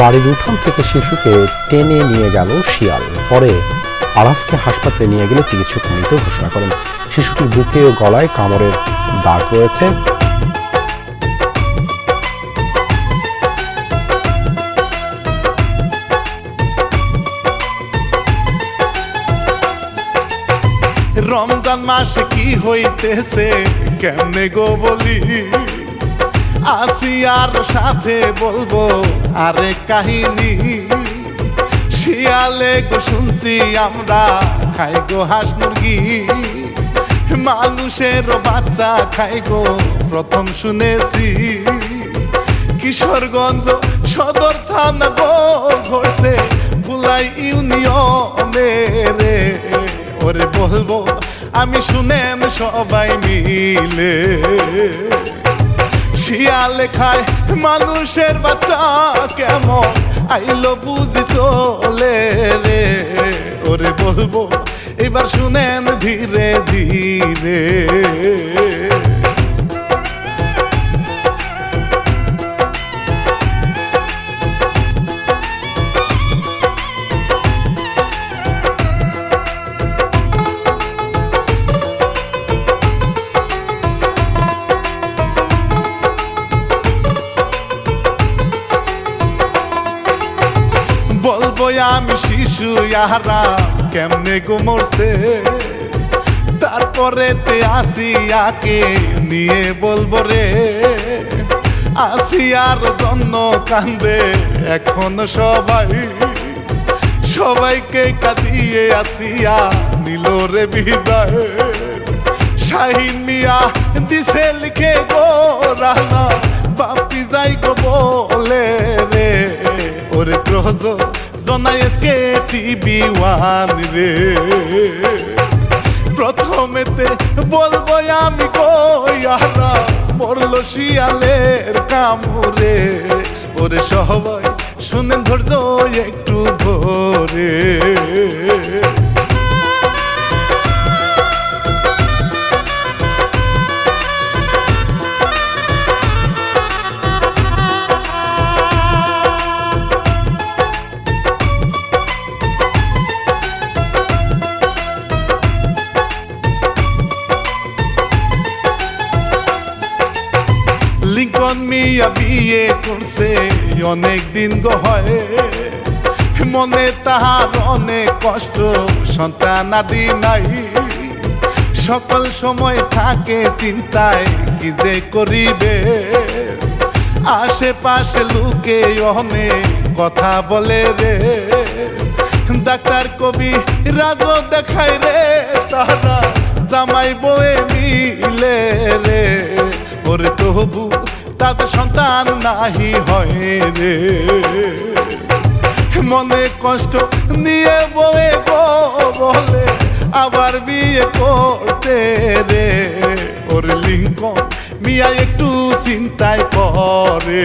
বাড়ির উঠান থেকে শিশুকে টেনে নিয়ে গেল শিয়াল। পরে আরাফকে হাসপাতালে নিয়ে গেলে চিকিৎসক মৃত ঘোষণা করেন। শিশুটির বুকে ও গলায় কামড়ের দাগ রয়েছে। রমজান মাসে কি হইতেছে? কেমনে গো বলি? আসিয়ার সাথে বলব, আরে কাহিনী। শিয়ালে গো শুনছি আমরা, খাই গো হাঁস মুরগি। মানুষের বাচ্চা খাই গো, প্রথম শুনেছি। কিশোরগঞ্জ সদর থানা গো ঘটছে বুলাই ইউনিয়নে রে। ওরে বলব, আমি শুনেন সবাই মিলে। শিয়ালে খায়, মানুষের বাচ্চা কেমন? আইলো বুঝি চলে রে। ওরে বলব, এবার শুনেন ধীরে ধীরে। আমি শিশু, ইয়ারা কেমনে গো মরছে তারপরে তে আসিয়াকে নিয়ে বলব রে। আসিয়ার জন্য কান্দে এখন সবাই। সবাইকে কাঁদিয়ে আসিয়া নিল রে বিদায়। শাহিন মিয়া দিছে লিখে গো রানা, বাপি যাই গো বলে রে। ওরে প্রজ জনাই এসকে টিভি ওয়ান রে। প্রথমেতে বলব আমি কইয়ারা, মরলো শিয়ালের কামড়ে। ওরে সবাই শুনেন ধৈর্য একটু ধরে। করছে অনেক দিন গো হয়। মনে তাহার অনেক কষ্ট, সন্তান আদি নাই। সকল সময় থাকে চিন্তায়, কি যে করিবে? আশেপাশে লোকে অনেক কথা বলে রে। ডাক্তার কবি রাজ দেখাই রে তারা জামাই বয়ে মিলে রে। ওরে তবু তাদের সন্তান নাহি হয় রে মনে কষ্ট নিয়ে বয়ে গো বলে আবার বিয়ে করতে রে। ওর লিঙ্গ মিয়া একটু চিন্তায় করে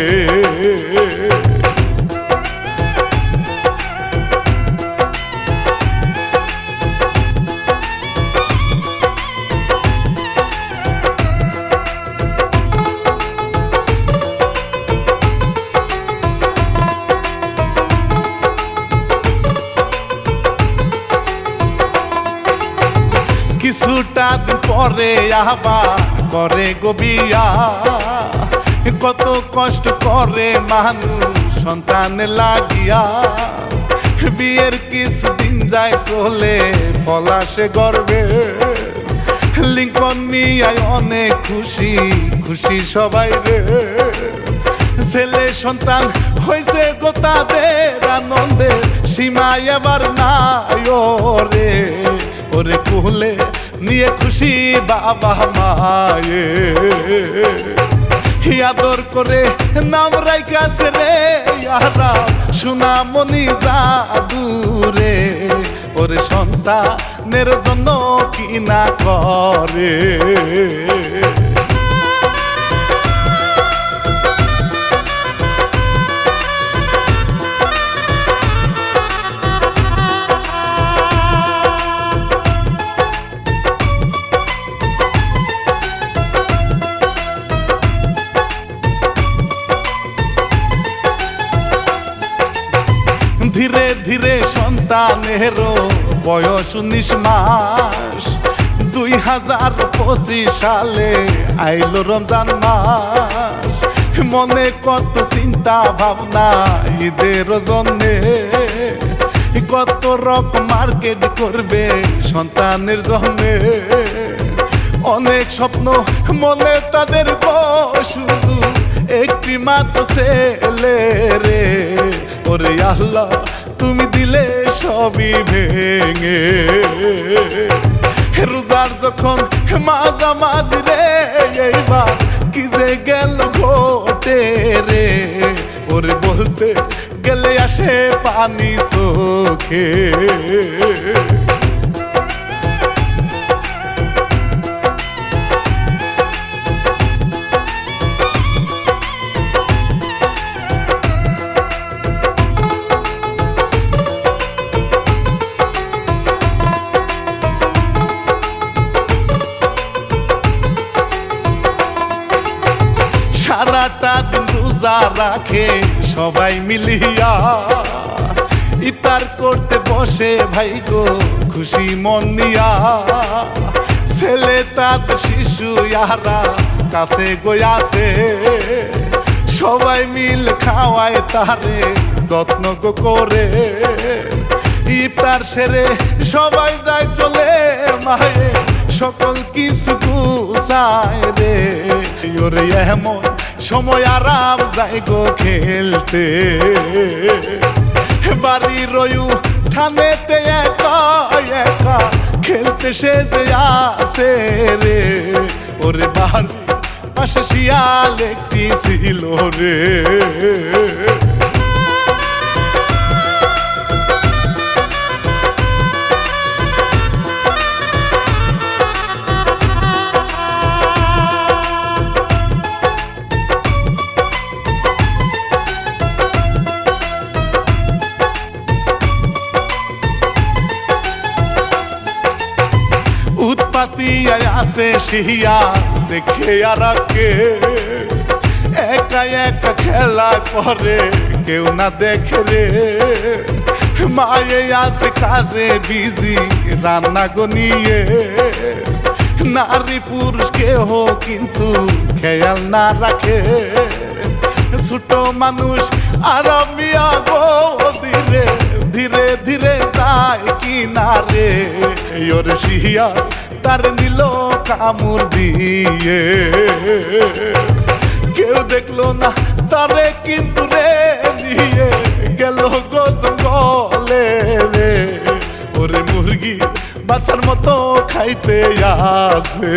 পরে আবার করে গো বিয়া। কত কষ্ট করে মানুষ সন্তান লাগিয়া। বিয়ের কিছুদিন যায় চলে, পলাশে গর্বে। লিঙ্কন মিয়ায় অনেক খুশি খুশি সবাই রে। ছেলে সন্তান হয়েছে গো তাদের আনন্দে সীমায় এবার নাই রে ওরে কুহলে নিয়ে খুশি বাবা মায়ে। আদর করে নাম রাইকাছে রে ইয়ারা সুনামনি যা দূরে ওরে সন্তানের জন্য কি না করে? সন্তানেরও বয়স উনিশ মাস, দুই হাজার পঁচিশ সালে আইলো রমজান মাস। মনে কত চিন্তা ভাবনা ঈদের জন্যে, কত রকম মার্কেট করবে সন্তানের জন্যে। অনেক স্বপ্ন মনে তাদের শুধু একটি মাত্র ছেলে রে। ওরে আল্লাহ তুমি দিলে সবই ভেঙে। রোজার যখন মাঝামাঝি রে, এইবার কি যে গেল ঘটে রে। ওরে বলতে গেলে আসে পানি চোখে। সারাটা দিন রোজা রাখে, সবাই মিলিয়া। ইফতার করতে বসে, ভাই গো, খুশি মন নিয়া। ছেলে তার শিশু ইয়ারা কাছে গয়াছে। সবাই মিল খাওয়ায় তারে, যত্ন করে। ইফতার সেরে সবাই যায় চলে মায়ে, সকল কিছু গুছায় রে। ওরে এমন সময় আরাম গো খেলতে। বাড়ি রয়ু ঠানেতে একা একা খেলতে সে যে আসে রে। ওরে বাড়ি পাশে শিয়াল একটি ছিল রে। উৎপাতি আছে শিয়া দেখে আর কে একা একা খেলা করে, কেউ না দেখে রে। মায়ে আছে কাজে বিজি, রান্না গনিয়ে। নারী পুরুষ কেহ কিন্তু খেয়াল না রাখে। ছোট মানুষ আর মিয়া গো ধীরে ধীরে ধীরে যায় কিনারে ওর শিয়া তার নিল কামড় দিয়ে। কেউ দেখল না তারে কিন্তু রে নিয়ে গেল গো জঙ্গলে রে। ওরে মুরগি বাচ্চার মতো খাইতে আসে।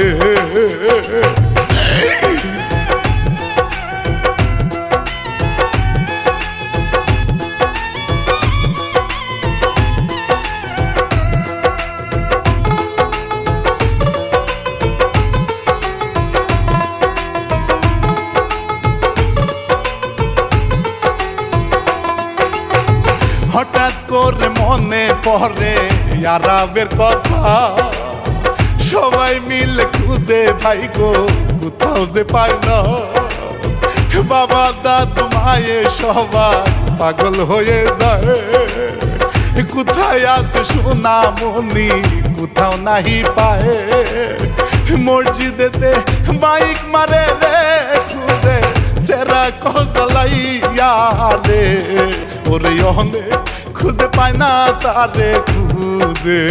পড়ে ইয়ারাবের কথা। সবাই মিলে খুঁজে ভাই গো, কোথাও যে পাই না। বাবা, দাদু, মায়ে সবাই পাগল হয়ে যায়। কোথায় আছে সোনা মনি কোথাও নাহি পায়। মসজিদেতে বাইক মারে রে, খুঁজে সেরা কজলাইয়া রে। ওরে অনে খুঁজে পায় না, তারে খুঁজে।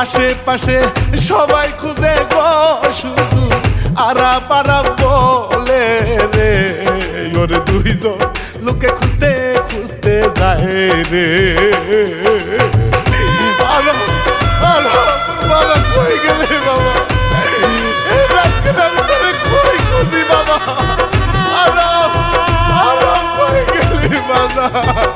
আশেপাশে সবাই খুঁজে গো, শুধু আরা পারা বলে রে। ওরে দুইজন লোকে খুঁজতে খুঁজতে যায় রে। বাবা কই গেলে বাবা? বাবা? গেলি বাবা?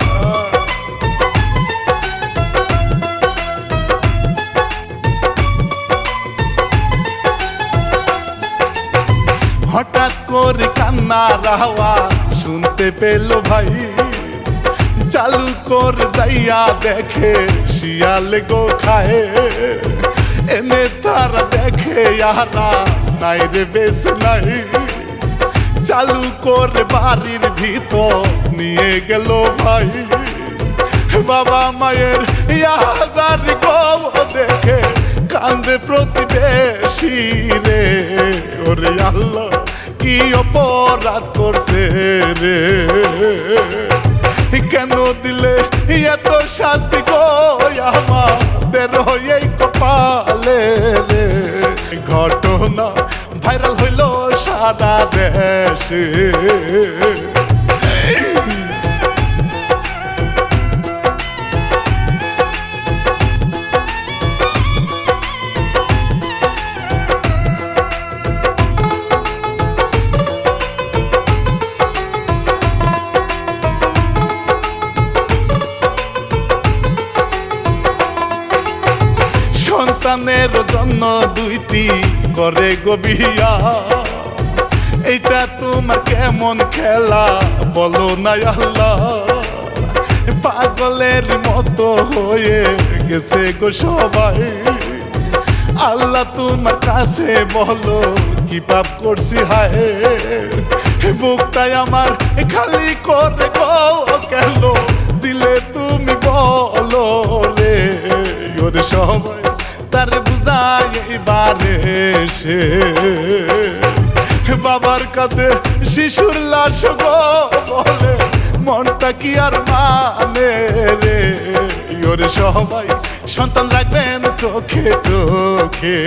আওয়াজ শুনতে পেল ভাই। চালু কর যাইয়া দেখে, শিয়াল গো খায়। এনে তারা দেখে ইয়ারা নাই রে বেশ নাই। চালু করে বাড়ির ভিতর নিয়ে গেল ভাই। বাবা মায়ের হাজার গো দেখে কান্দে প্রতিবেশী রে। ওরে আল্লাহ। কি অপরাধ করছে রে? কেন দিলে এত শাস্তি গো আমাদের এই কপালে রে? ঘটনা ভাইরাল হইল সারা দেশে। গবিয়া এটা তোমার কেমন খেলা? বলো না আল্লাহ, পাগলের মতো হয়ে গেছে গো সবাই। আল্লাহ তোমার কাছে বলো, কি পাপ করছি হায়? বুকটাই আমার খালি করে গো কেন? দিলে এবারে সে। বাবার কাঁধে শিশুর লাশ গো বলে, মনটা কি আর মানে রে? ওরে সবাই সন্তান রাখবেন চোখে চোখে।